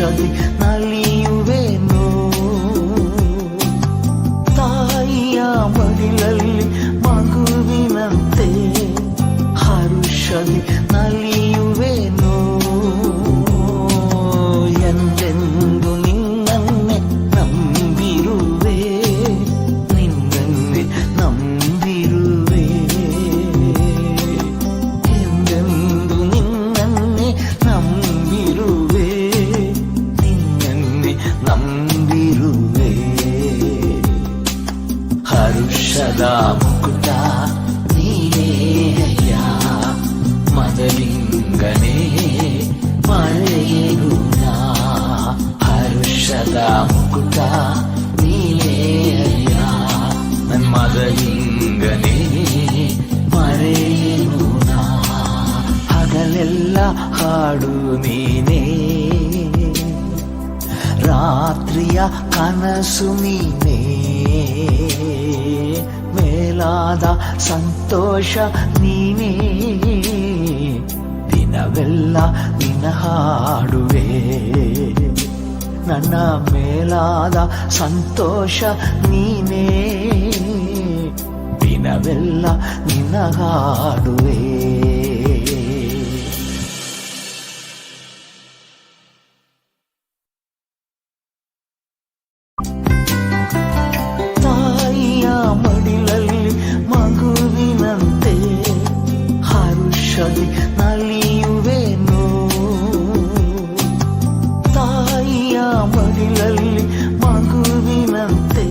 ಘೋಷಣೆ ನಲಿಯುವೆನು ತಾಯಿಯ ಮಡಿಲಲ್ಲಿ ಮಗುವಿನಂತೆ ಹರುಷಣೆ ನಲಿ സദാ മുക്കുട്ട നീനേയ മദലിംഗനേ മഴയേകുന ഹരുഷദാ മുക്കുട്ട നീനേയ മദലിംഗനേ മഴയേകുന ಹಗಲೆಲ್ಲ ಹಾಡು ನೀನೇ ರಾತ್ರಿಯ ಕನಸು ನೀನೇ ಆದ ಸಂತೋಷ ನೀನೇ ದಿನವೆಲ್ಲ ನಿನ್ನ ಹಾಡುವೆ ನನ್ನ ಮೇಲಾದ ಸಂತೋಷ ನೀನೇ ದಿನವೆಲ್ಲ ನಿನ್ನ ಹಾಡುವೆ